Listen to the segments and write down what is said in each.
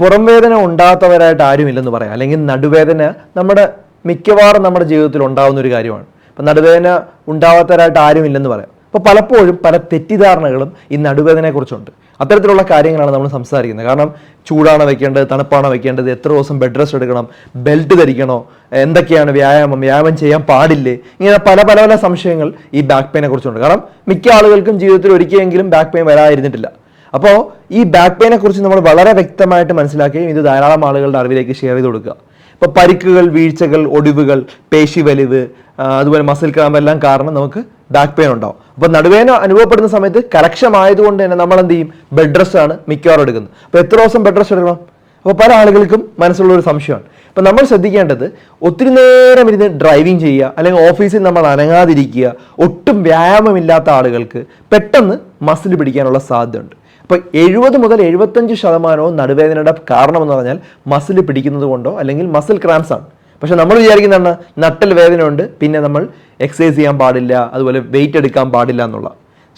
പുറം വേദന ഉണ്ടാകാത്തവരായിട്ട് ആരുമില്ലെന്ന് പറയാം. അല്ലെങ്കിൽ നടുവേദന നമ്മുടെ മിക്കവാറും നമ്മുടെ ജീവിതത്തിൽ ഉണ്ടാകുന്ന ഒരു കാര്യമാണ്. അപ്പം നടുവേദന ഉണ്ടാവാത്തവരായിട്ട് ആരുമില്ലെന്ന് പറയാം. അപ്പോൾ പലപ്പോഴും പല തെറ്റിദ്ധാരണകളും ഈ നടുവേദനയെക്കുറിച്ചുണ്ട്. അത്തരത്തിലുള്ള കാര്യങ്ങളാണ് നമ്മൾ സംസാരിക്കുന്നത്. കാരണം ചൂടാണ് വെക്കേണ്ടത് തണുപ്പാണ് വെക്കേണ്ടത് എത്ര ദിവസം ബെഡ് റെസ്റ്റ് എടുക്കണം ബെൽറ്റ് ധരിക്കണോ എന്തൊക്കെയാണ് വ്യായാമം വ്യായാമം ചെയ്യാൻ പാടില്ലേ ഇങ്ങനെ പല പല പല സംശയങ്ങൾ ഈ ബാക്ക് പെയിനെ കുറിച്ചുണ്ട് കാരണം മിക്ക ആളുകൾക്കും ജീവിതത്തിൽ ഒരിക്കലെങ്കിലും ബാക്ക് പെയിൻ വരാതിരുന്നിട്ടില്ല. അപ്പോൾ ഈ ബാക്ക് പെയിനെ കുറിച്ച് നമ്മൾ വളരെ വ്യക്തമായിട്ട് മനസ്സിലാക്കുകയും ഇത് ധാരാളം ആളുകളുടെ അറിവിലേക്ക് ഷെയർ ചെയ്ത് കൊടുക്കുക. ഇപ്പോൾ പരിക്കുകൾ വീഴ്ചകൾ ഒടിവുകൾ പേശി വലിവ് അതുപോലെ മസിൽ ക്രാമ്പ് എല്ലാം കാരണം നമുക്ക് ബാക്ക് പെയിൻ ഉണ്ടാവും. അപ്പോൾ നടുവേന അനുഭവപ്പെടുന്ന സമയത്ത് കലക്ഷം ആയതുകൊണ്ട് തന്നെ നമ്മൾ എന്ത് ചെയ്യും? ബെഡ് റെസ്റ്റ് ആണ് മിക്കവാറും എടുക്കുന്നത്. അപ്പോൾ എത്ര ദിവസം ബെഡ് റെസ്റ്റ് എടുക്കണം? അപ്പോൾ പല ആളുകൾക്കും മനസ്സിലുള്ള ഒരു സംശയമാണ്. അപ്പോൾ നമ്മൾ ശ്രദ്ധിക്കേണ്ടത് ഒത്തിരി നേരം ഇരുന്ന് ഡ്രൈവിംഗ് ചെയ്യുക അല്ലെങ്കിൽ ഓഫീസിൽ നമ്മൾ അനങ്ങാതിരിക്കുക ഒട്ടും വ്യായാമമില്ലാത്ത ആളുകൾക്ക് പെട്ടെന്ന് മസിൽ പിടിക്കാനുള്ള സാധ്യതയുണ്ട്. അപ്പോൾ എഴുപത് മുതൽ എഴുപത്തഞ്ച് ശതമാനവും നടുവേദനയുടെ കാരണമെന്ന് പറഞ്ഞാൽ മസിൽ പിടിക്കുന്നത് കൊണ്ടോ അല്ലെങ്കിൽ മസിൽ ക്രാംസ് ആണ്. പക്ഷെ നമ്മൾ വിചാരിക്കുന്നതാണ് നട്ടൽ വേദന ഉണ്ട് പിന്നെ നമ്മൾ എക്സസൈസ് ചെയ്യാൻ പാടില്ല അതുപോലെ വെയിറ്റ് എടുക്കാൻ പാടില്ല എന്നുള്ള.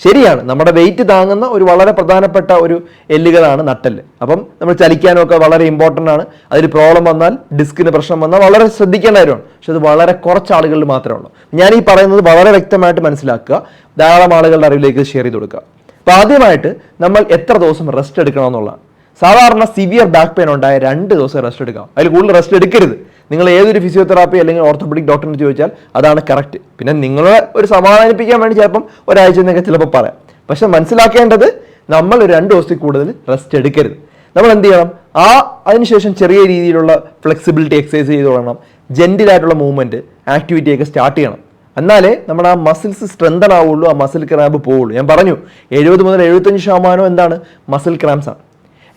ശരിയാണ് നമ്മുടെ വെയിറ്റ് താങ്ങുന്ന ഒരു വളരെ പ്രധാനപ്പെട്ട ഒരു എല്ലുകളാണ് നട്ടൽ അപ്പം നമ്മൾ ചലിക്കാനൊക്കെ വളരെ ഇമ്പോർട്ടന്റ് ആണ്. അതിൽ പ്രോബ്ലം വന്നാൽ ഡിസ്കിന് പ്രശ്നം വന്നാൽ വളരെ ശ്രദ്ധിക്കേണ്ട കാര്യമാണ്. പക്ഷെ അത് വളരെ കുറച്ച് ആളുകളിൽ മാത്രമേ ഉള്ളൂ. ഞാൻ ഈ പറയുന്നത് വളരെ വ്യക്തമായിട്ട് മനസ്സിലാക്കുക. ധാരാളം ആളുകളുടെ അറിവിലേക്ക് ഷെയർ ചെയ്ത് കൊടുക്കുക. അപ്പോൾ ആദ്യമായിട്ട് നമ്മൾ എത്ര ദിവസം റെസ്റ്റ് എടുക്കണം എന്നുള്ളതാണ് സാധാരണ സിവിയർ ബാക്ക് പെയിൻ ഉണ്ടായ രണ്ട് ദിവസം റെസ്റ്റ് എടുക്കാം. അതിൽ കൂടുതൽ റെസ്റ്റ് എടുക്കരുത്. നിങ്ങൾ ഏതൊരു ഫിസിയോതെറാപ്പി അല്ലെങ്കിൽ ഓർത്തോപെഡിക് ഡോക്ടറിന് ചോദിച്ചാൽ അതാണ് കറക്റ്റ് പിന്നെ നിങ്ങളെ ഒരു സമാധാനിപ്പിക്കാൻ വേണ്ടി ചിലപ്പം ഒരാഴ്ച എന്നൊക്കെ ചിലപ്പോൾ പറയാം. പക്ഷെ മനസ്സിലാക്കേണ്ടത് നമ്മൾ ഒരു രണ്ട് ദിവസത്തിൽ കൂടുതൽ റെസ്റ്റ് എടുക്കരുത്. നമ്മൾ എന്ത് ചെയ്യണം? ആ അതിനുശേഷം ചെറിയ രീതിയിലുള്ള ഫ്ലെക്സിബിലിറ്റി എക്സസൈസ് ചെയ്ത് തുടങ്ങണം. ജെന്റിലായിട്ടുള്ള മൂവ്മെന്റ് ആക്ടിവിറ്റിയൊക്കെ സ്റ്റാർട്ട് ചെയ്യണം. എന്നാലേ നമ്മുടെ ആ മസിൽസ് സ്ട്രെങ്തൺ ആവുള്ളൂ ആ മസിൽ ക്രാമ്പ് പോവുള്ളൂ. ഞാൻ പറഞ്ഞു എഴുപത് മുതൽ എഴുപത്തഞ്ച് ശതമാനം എന്താണ്? മസിൽ ക്രാംസ് ആണ്.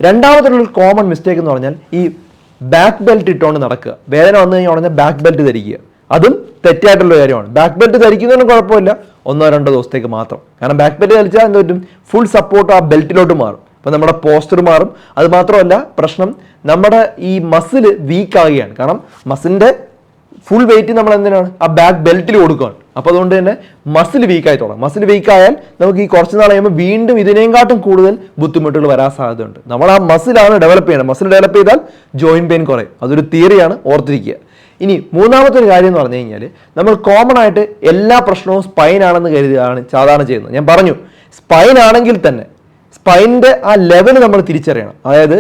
രണ്ടാമതൊരു കോമൺ മിസ്റ്റേക്ക് എന്ന് പറഞ്ഞാൽ ഈ ബാക്ക് ബെൽറ്റ് ഇട്ടുകൊണ്ട് നടക്കുക. വേദന വന്നു കഴിഞ്ഞാൽ ഉടനെ ബാക്ക് ബെൽറ്റ് ധരിക്കുക. അതും തെറ്റായിട്ടുള്ള കാര്യമാണ്. ബാക്ക് ബെൽറ്റ് ധരിക്കുന്നതിനും കുഴപ്പമില്ല. ഒന്നോ രണ്ടോ ദിവസത്തേക്ക് മാത്രം. കാരണം ബാക്ക് ബെൽറ്റ് ധരിച്ചാൽ എന്ത് പറ്റും? ഫുൾ സപ്പോർട്ട് ആ ബെൽറ്റിലോട്ട് മാറും. അപ്പോൾ നമ്മുടെ പോസ്റ്റർ മാറും. അത് മാത്രമല്ല പ്രശ്നം നമ്മുടെ ഈ മസിൽ വീക്ക് ആവുകയാണ്. കാരണം മസിലിന്റെ ഫുൾ വെയിറ്റ് നമ്മൾ എന്തിനാണ് ആ ബാക്ക് ബെൽറ്റിൽ കൊടുക്കുകയാണ്. അപ്പോൾ അതുകൊണ്ട് തന്നെ മസിൽ വീക്കായി തുടങ്ങും. മസിൽ വീക്ക് ആയാൽ നമുക്ക് ഈ കുറച്ച് നാൾ കഴിയുമ്പോൾ വീണ്ടും ഇതിനേക്കാട്ടും കൂടുതൽ ബുദ്ധിമുട്ടുകൾ വരാൻ സാധ്യതയുണ്ട്. നമ്മൾ ആ മസിലാണ് ഡെവലപ്പ് ചെയ്യണം മസിൽ ഡെവലപ്പ് ചെയ്താൽ ജോയിന്റ് പെയിൻ കുറയും. അതൊരു തിയറിയാണ് ഓർത്തിരിക്കുക. ഇനി മൂന്നാമത്തെ ഒരു കാര്യം എന്ന് പറഞ്ഞു കഴിഞ്ഞാൽ നമ്മൾ കോമൺ ആയിട്ട് എല്ലാ പ്രശ്നവും സ്പൈൻ ആണെന്ന് കരുതുകയാണ് സാധാരണ ചെയ്യുന്നത്. ഞാൻ പറഞ്ഞു സ്പൈൻ ആണെങ്കിൽ തന്നെ സ്പൈന്റെ ആ ലെവൽ നമ്മൾ തിരിച്ചറിയണം. അതായത്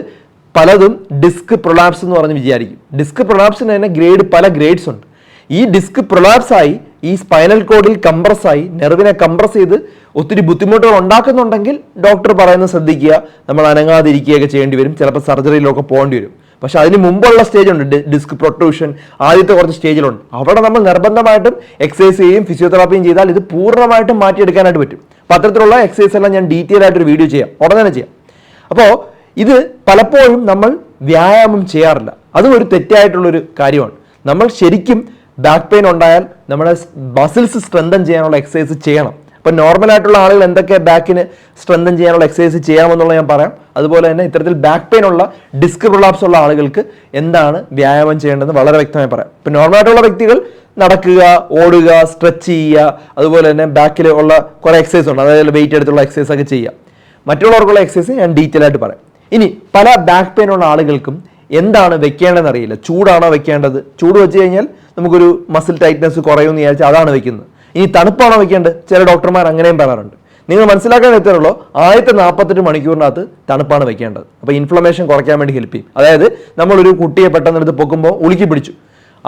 പലതും ഡിസ്ക് പ്രൊലാപ്സ് എന്ന് പറഞ്ഞ് വിചാരിക്കും. ഡിസ്ക് പ്രൊലാപ്സിന് തന്നെ ഗ്രേഡ് പല ഗ്രേഡ്സ് ഉണ്ട്. ഈ ഡിസ്ക് പ്രൊലാപ്സായി ഈ സ്പൈനൽ കോഡിൽ കംപ്രസ്സായി നെർവിനെ കംപ്രസ് ചെയ്ത് ഒത്തിരി ബുദ്ധിമുട്ടുകൾ ഉണ്ടാക്കുന്നുണ്ടെങ്കിൽ ഡോക്ടർ പറയുന്നത് ശ്രദ്ധിക്കുക. നമ്മൾ അനങ്ങാതിരിക്കുകയൊക്കെ ചെയ്യേണ്ടി വരും. ചിലപ്പോൾ സർജറിയിലൊക്കെ പോകേണ്ടി വരും. പക്ഷെ അതിന് മുമ്പുള്ള സ്റ്റേജ് ഉണ്ട്. ഡിസ്ക് പ്രൊട്രൂഷൻ ആദ്യത്തെ കുറച്ച് സ്റ്റേജിലുണ്ട് അവിടെ നമ്മൾ നിർബന്ധമായിട്ടും എക്സസൈസ് ചെയ്യും ഫിസിയോതെറാപ്പിയും ചെയ്താൽ ഇത് പൂർണമായിട്ടും മാറ്റിയെടുക്കാനായിട്ട് പറ്റും. അപ്പോൾ അത്തരത്തിലുള്ള എക്സസൈസ് എല്ലാം ഞാൻ ഡീറ്റെയിൽ ആയിട്ടൊരു വീഡിയോ ചെയ്യാം. ഉടനെ തന്നെ ചെയ്യാം. അപ്പോൾ ഇത് പലപ്പോഴും നമ്മൾ വ്യായാമം ചെയ്യാറില്ല. അതും ഒരു തെറ്റായിട്ടുള്ളൊരു കാര്യമാണ്. നമ്മൾ ശരിക്കും ബാക്ക് പെയിൻ ഉണ്ടായാൽ നമ്മുടെ മസിൽസ് സ്ട്രെങ്തൻ ചെയ്യാനുള്ള എക്സസൈസ് ചെയ്യണം. അപ്പോൾ നോർമൽ ആയിട്ടുള്ള ആളുകൾ എന്തൊക്കെ ബാക്കിന് സ്ട്രെങ്തൻ ചെയ്യാനുള്ള എക്സസൈസ് ചെയ്യാമെന്നുള്ളത് ഞാൻ പറയാം. അതുപോലെ തന്നെ ഇത്തരത്തിൽ ബാക്ക് പെയിൻ ഉള്ള ഡിസ്ക് പ്രൊളാപ്സ് ഉള്ള ആളുകൾക്ക് എന്താണ് വ്യായാമം ചെയ്യേണ്ടതെന്ന് വളരെ വ്യക്തമായി പറയാം. ഇപ്പം നോർമൽ ആയിട്ടുള്ള വ്യക്തികൾ നടക്കുക ഓടുക സ്ട്രെച്ച് ചെയ്യുക അതുപോലെ തന്നെ ബാക്കിൽ ഉള്ള കുറേ എക്സസൈസ് ഉണ്ട്. അതായത് വെയിറ്റ് എടുത്തുള്ള എക്സസൈസ് ഒക്കെ ചെയ്യുക. മറ്റുള്ളവർക്കുള്ള എക്സസൈസ് ഞാൻ ഡീറ്റെയിൽ ആയിട്ട് പറയാം. ഇനി പല ബാക്ക് പെയിൻ ഉള്ള ആളുകൾക്കും എന്താണ് വെക്കേണ്ടതെന്ന് അറിയില്ല. ചൂടാണോ വെക്കേണ്ടത്? ചൂട് വെച്ച് കഴിഞ്ഞാൽ നമുക്കൊരു മസിൽ ടൈറ്റ്നസ് കുറയുമെന്ന് വിചാരിച്ചാൽ അതാണ് വെക്കുന്നത്. ഇനി തണുപ്പാണോ വെക്കേണ്ടത്? ചില ഡോക്ടർമാർ അങ്ങനെയും പറയാറുണ്ട്. നിങ്ങൾ മനസ്സിലാക്കാൻ എത്തുള്ളൂ ആദ്യത്തെ നാൽപ്പത്തെട്ട് മണിക്കൂറിനകത്ത് തണുപ്പാണ് വെക്കേണ്ടത്. അപ്പോൾ ഇൻഫ്ലമേഷൻ കുറയ്ക്കാൻ വേണ്ടി ഹെൽപ്പ് ചെയ്യും. അതായത് നമ്മളൊരു കുട്ടിയെ പെട്ടെന്ന് എടുത്ത് പൊക്കുമ്പോൾ ഉളുക്കി പിടിച്ചു.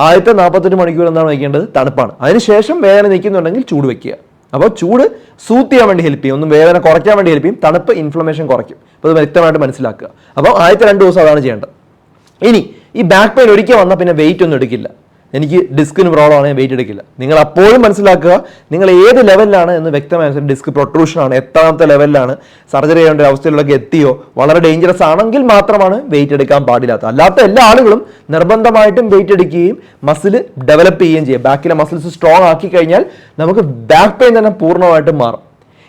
ആദ്യത്തെ നാൽപ്പത്തെട്ട് മണിക്കൂർ എന്താണ് വയ്ക്കേണ്ടത് തണുപ്പാണ്. അതിനുശേഷം വേദന നിൽക്കുന്നുണ്ടെങ്കിൽ ചൂട് വെക്കുക. അപ്പോൾ ചൂട് സൂത്ത് ചെയ്യാൻ വേണ്ടി ഹെൽപ്പ് ചെയ്യും. ഒന്നും വേദന കുറയ്ക്കാൻ വേണ്ടി ഹെൽപ്പ് ചെയ്യും. തണുപ്പ് ഇൻഫ്ലമേഷൻ കുറയ്ക്കും. അപ്പോൾ വ്യക്തമായിട്ട് മനസ്സിലാക്കുക. അപ്പോൾ ആദ്യത്തെ രണ്ട് ദിവസം അതാണ് ചെയ്യേണ്ടത്. ഇനി ഈ ബാക്ക് പെയിൻ ഒരിക്കൽ വന്നാൽ പിന്നെ വെയിറ്റ് ഒന്നും എടുക്കില്ല. എനിക്ക് ഡിസ്കിന് പ്രോബ്ലം ആണ് വെയിറ്റ് എടുക്കില്ല. നിങ്ങൾ അപ്പോഴും മനസ്സിലാക്കുക നിങ്ങൾ ഏത് ലെവലിലാണ് എന്ന് വ്യക്തമായ ഡിസ്ക് പ്രൊട്രൂഷൻ ആണ് എത്രാമത്തെ ലെവലിലാണ് സർജറി ചെയ്യേണ്ട ഒരു അവസ്ഥയിലൊക്കെ എത്തിയോ? വളരെ ഡേഞ്ചറസ് ആണെങ്കിൽ മാത്രമാണ് വെയിറ്റ് എടുക്കാൻ പാടില്ലാത്ത. അല്ലാത്ത എല്ലാ ആളുകളും നിർബന്ധമായിട്ടും വെയിറ്റ് എടുക്കുകയും മസിൽ ഡെവലപ്പ് ചെയ്യുകയും ചെയ്യുക ബാക്കിലെ മസിൽസ് സ്ട്രോങ് ആക്കി കഴിഞ്ഞാൽ നമുക്ക് ബാക്ക് പെയിൻ തന്നെ പൂർണമായിട്ടും മാറും.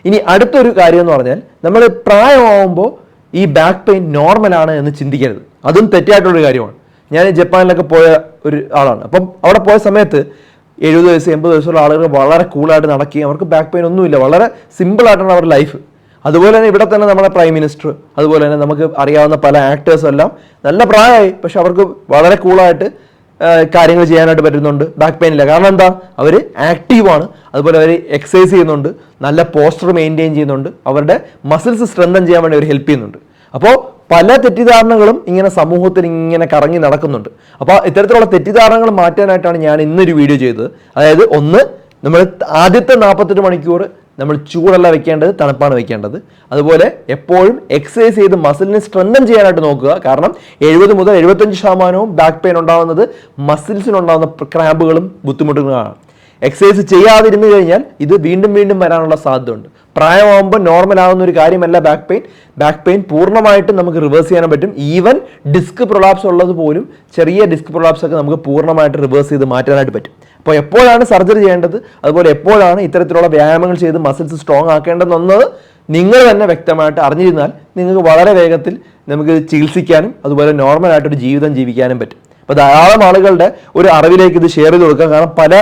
ഇനി അടുത്തൊരു കാര്യം എന്ന് പറഞ്ഞാൽ നമ്മൾ പ്രായമാവുമ്പോൾ ഈ ബാക്ക് പെയിൻ നോർമലാണ് എന്ന് ചിന്തിക്കരുത്. അതും തെറ്റായിട്ടുള്ളൊരു കാര്യമാണ്. ഞാൻ ജപ്പാനിലൊക്കെ പോയ ഒരു ആളാണ്. അപ്പം അവിടെ പോയ സമയത്ത് എഴുപത് വയസ്സ് എൺപത് വയസ്സുള്ള ആളുകൾ വളരെ കൂളായിട്ട് നടക്കുകയും അവർക്ക് ബാക്ക് പെയിൻ ഒന്നുമില്ല. വളരെ സിമ്പിളായിട്ടാണ് അവരുടെ ലൈഫ് അതുപോലെ തന്നെ ഇവിടെ തന്നെ നമ്മുടെ പ്രൈം മിനിസ്റ്റർ അതുപോലെ തന്നെ നമുക്ക് അറിയാവുന്ന പല ആക്ടേഴ്സും എല്ലാം നല്ല പ്രായമായി പക്ഷെ അവർക്ക് വളരെ കൂളായിട്ട് കാര്യങ്ങൾ ചെയ്യാനായിട്ട് പറ്റുന്നുണ്ട്. ബാക്ക് പെയിൻ ഇല്ല. കാരണം എന്താ? അവർ ആക്റ്റീവാണ് അതുപോലെ അവർ എക്സസൈസ് ചെയ്യുന്നുണ്ട്. നല്ല പോസ്റ്റർ മെയിന്റെയിൻ ചെയ്യുന്നുണ്ട്. അവരുടെ മസിൽസ് സ്ട്രെങ്തൻ ചെയ്യാൻ വേണ്ടി അവർ ഹെൽപ്പ് ചെയ്യുന്നുണ്ട്. അപ്പോൾ പല തെറ്റിദ്ധാരണകളും ഇങ്ങനെ സമൂഹത്തിൽ ഇങ്ങനെ കറങ്ങി നടക്കുന്നുണ്ട്. അപ്പോൾ ഇത്തരത്തിലുള്ള തെറ്റിദ്ധാരണകൾ മാറ്റാനായിട്ടാണ് ഞാൻ ഇന്നൊരു വീഡിയോ ചെയ്തത്. അതായത് ഒന്ന് നമ്മൾ ആദ്യത്തെ നാൽപ്പത്തെട്ട് മണിക്കൂർ നമ്മൾ ചൂടല്ല വെക്കേണ്ടത് തണുപ്പാണ് വെക്കേണ്ടത്. അതുപോലെ എപ്പോഴും എക്സസൈസ് ചെയ്ത് മസിലിനെ സ്ട്രെങ്തൻ ചെയ്യാനായിട്ട് നോക്കുക. കാരണം എഴുപത് മുതൽ എഴുപത്തഞ്ച് ശതമാനവും ബാക്ക് പെയിൻ ഉണ്ടാകുന്നത് മസിൽസിനുണ്ടാകുന്ന ക്രാമ്പുകളും ബുദ്ധിമുട്ടുകളാണ്. എക്സസൈസ് ചെയ്യാതിരുന്നു കഴിഞ്ഞാൽ ഇത് വീണ്ടും വീണ്ടും വരാനുള്ള സാധ്യതയുണ്ട്. പ്രായമാകുമ്പോൾ നോർമൽ ആവുന്ന ഒരു കാര്യമല്ല ബാക്ക് പെയിൻ ബാക്ക് പെയിൻ പൂർണമായിട്ടും നമുക്ക് റിവേഴ്സ് ചെയ്യാൻ പറ്റും. ഈവൻ ഡിസ്ക് പ്രൊലാപ്സ് ഉള്ളത് പോലും ചെറിയ ഡിസ്ക് പ്രൊലാപ്സ് ഒക്കെ നമുക്ക് പൂർണമായിട്ട് റിവേഴ്സ് ചെയ്ത് മാറ്റാനായിട്ട് പറ്റും. അപ്പോൾ എപ്പോഴാണ് സർജറി ചെയ്യേണ്ടത്? അതുപോലെ എപ്പോഴാണ് ഇത്തരത്തിലുള്ള വ്യായാമങ്ങൾ ചെയ്ത് മസിൽസ് സ്ട്രോങ് ആക്കേണ്ടതെന്നത് നിങ്ങൾ തന്നെ വ്യക്തമായിട്ട് അറിഞ്ഞിരുന്നാൽ നിങ്ങൾക്ക് വളരെ വേഗത്തിൽ നമുക്ക് ചികിത്സിക്കാനും അതുപോലെ നോർമലായിട്ടൊരു ജീവിതം ജീവിക്കാനും പറ്റും. അപ്പോൾ ധാരാളം ആളുകളുടെ ഒരു അറിവിലേക്ക് ഇത് ഷെയർ ചെയ്ത് കൊടുക്കാം. കാരണം പല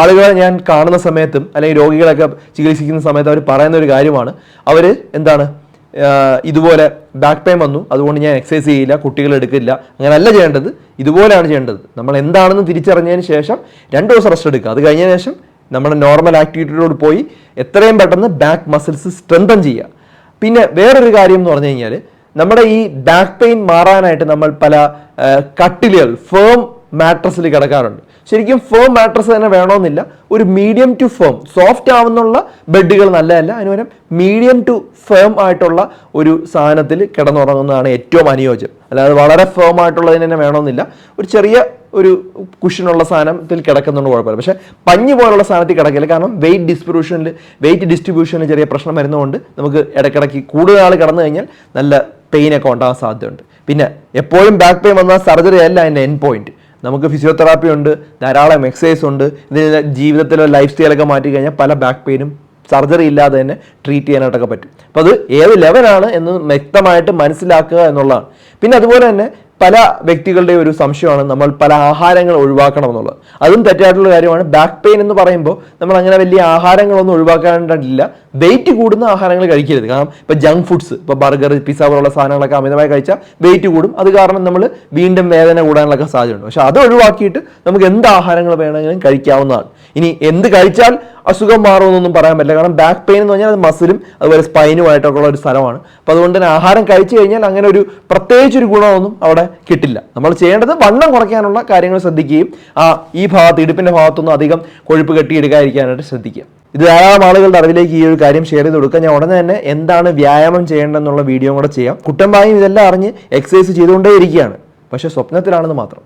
ആളുകളെ ഞാൻ കാണുന്ന സമയത്തും അല്ലെങ്കിൽ രോഗികളൊക്കെ ചികിത്സിക്കുന്ന സമയത്ത് അവർ പറയുന്ന ഒരു കാര്യമാണ്. അവർ എന്താണ്? ഇതുപോലെ ബാക്ക് പെയിൻ വന്നു. അതുകൊണ്ട് ഞാൻ എക്സസൈസ് ചെയ്യില്ല കുട്ടികൾ എടുക്കില്ല. അങ്ങനെയല്ല ചെയ്യേണ്ടത്. ഇതുപോലെയാണ് ചെയ്യേണ്ടത്. നമ്മൾ എന്താണെന്ന് തിരിച്ചറിഞ്ഞതിന് ശേഷം രണ്ട് ദിവസം റെസ്റ്റ് എടുക്കുക. അത് കഴിഞ്ഞ ശേഷം നമ്മുടെ നോർമൽ ആക്ടിവിറ്റിയോട് പോയി എത്രയും പെട്ടെന്ന് ബാക്ക് മസിൽസ് സ്ട്രെങ്തൻ ചെയ്യുക. പിന്നെ വേറൊരു കാര്യം എന്ന് പറഞ്ഞു കഴിഞ്ഞാൽ നമ്മുടെ ഈ ബാക്ക് പെയിൻ മാറാനായിട്ട് നമ്മൾ പല കട്ടിലുകൾ ഫേം മാട്രസിൽ കിടക്കാറുണ്ട്. ശരിക്കും ഫേം മാട്രസ് തന്നെ വേണമെന്നില്ല. ഒരു മീഡിയം ടു ഫേം സോഫ്റ്റ് ആവുന്നുള്ള ബെഡുകൾ നല്ലതല്ല. അതിന് മീഡിയം ടു ഫേം ആയിട്ടുള്ള ഒരു സാധനത്തിൽ കിടന്നുറങ്ങുന്നതാണ് ഏറ്റവും അനുയോജ്യം. അല്ലാതെ വളരെ ഫേം ആയിട്ടുള്ളതിന് തന്നെ വേണമെന്നില്ല. ഒരു ചെറിയ ഒരു കുഷനുള്ള സാധനത്തിൽ കിടക്കുന്നുണ്ട് കുഴപ്പമില്ല. പക്ഷേ പഞ്ഞ് പോലുള്ള സാധനത്തിൽ കിടക്കില്ല. കാരണം വെയിറ്റ് ഡിസ്ട്രിബ്യൂഷനിൽ വെയിറ്റ് ഡിസ്ട്രിബ്യൂഷനിൽ ചെറിയ പ്രശ്നം വരുന്നതുകൊണ്ട് നമുക്ക് ഇടയ്ക്കിടയ്ക്ക് കൂടുതൽ ആൾ കിടന്നു കഴിഞ്ഞാൽ നല്ല പെയിനൊക്കെ ഉണ്ടാകാൻ സാധ്യതയുണ്ട്. പിന്നെ എപ്പോഴും ബാക്ക് പെയിൻ വന്നാൽ സർജറി അല്ല അതിന്റെ എൻ പോയിന്റ് നമുക്ക് ഫിസിയോതെറാപ്പി ഉണ്ട് ധാരാളം എക്സസൈസ് ഉണ്ട് ഇതിന് ജീവിതത്തിലെ ലൈഫ് സ്റ്റൈലൊക്കെ മാറ്റി കഴിഞ്ഞാൽ പല ബാക്ക് പെയിനും സർജറി ഇല്ലാതെ തന്നെ ട്രീറ്റ് ചെയ്യാനായിട്ടൊക്കെ പറ്റും. അപ്പോൾ അത് ഏത് ലെവലാണ് എന്ന് വ്യക്തമായിട്ട് മനസ്സിലാക്കുക എന്നുള്ളതാണ്. പിന്നെ അതുപോലെ തന്നെ പല വ്യക്തികളുടെ ഒരു സംശയമാണ് നമ്മൾ പല ആഹാരങ്ങൾ ഒഴിവാക്കണം എന്നുള്ളത് അതും തെറ്റായിട്ടുള്ള കാര്യമാണ്. ബാക്ക് പെയിൻ എന്ന് പറയുമ്പോൾ നമ്മൾ അങ്ങനെ വലിയ ആഹാരങ്ങളൊന്നും ഒഴിവാക്കാനായിട്ടില്ല വെയിറ്റ് കൂടുന്ന ആഹാരങ്ങൾ കഴിക്കരുത്. കാരണം ഇപ്പോൾ ജങ്ക് ഫുഡ്സ് ഇപ്പോൾ ബർഗർ പിസ്സ പോലുള്ള സാധനങ്ങളൊക്കെ അമിതമായി കഴിച്ചാൽ വെയിറ്റ് കൂടും. അത് കാരണം നമ്മൾ വീണ്ടും വേദന കൂടാനുള്ളൊക്കെ സാധ്യതയുണ്ട്. പക്ഷെ അത് ഒഴിവാക്കിയിട്ട് നമുക്ക് എന്ത് ആഹാരങ്ങൾ വേണമെങ്കിലും കഴിക്കാവുന്നതാണ്. ഇനി എന്ത് കഴിച്ചാൽ അസുഖം മാറുമെന്നൊന്നും പറയാൻ പറ്റില്ല. കാരണം ബാക്ക് പെയിൻ എന്ന് പറഞ്ഞാൽ അത് മസിലും അതുപോലെ സ്പൈനുമായിട്ടൊക്കെ ഒരു സ്ഥലമാണ്. അപ്പോൾ അതുകൊണ്ട് തന്നെ ആഹാരം കഴിച്ചു കഴിഞ്ഞാൽ അങ്ങനെ ഒരു പ്രത്യേകിച്ച് ഒരു ഗുണമൊന്നും അവിടെ കിട്ടില്ല. നമ്മൾ ചെയ്യേണ്ടത് വണ്ണം കുറയ്ക്കാനുള്ള കാര്യങ്ങൾ ശ്രദ്ധിക്കുകയും ആ ഈ ഭാഗത്ത് ഇടുപ്പിന്റെ ഭാഗത്തൊന്നും അധികം കൊഴുപ്പ് കെട്ടിയെടുക്കാതിരിക്കാനായിട്ട് ശ്രദ്ധിക്കുക. ഇത് ധാരാളം ആളുകളുടെ അറിവിലേക്ക് ഈ ഒരു കാര്യം ഷെയർ ചെയ്ത് കൊടുക്കുക. ഞാൻ ഉടനെ തന്നെ എന്താണ് വ്യായാമം ചെയ്യേണ്ടതെന്നുള്ള വീഡിയോ കൂടെ ചെയ്യാം. കുട്ടമ്പായും ഇതെല്ലാം അറിഞ്ഞ് എക്സസൈസ് ചെയ്തുകൊണ്ടേ ഇരിക്കുകയാണ് പക്ഷേ സ്വപ്നത്തിലാണെന്ന് മാത്രം.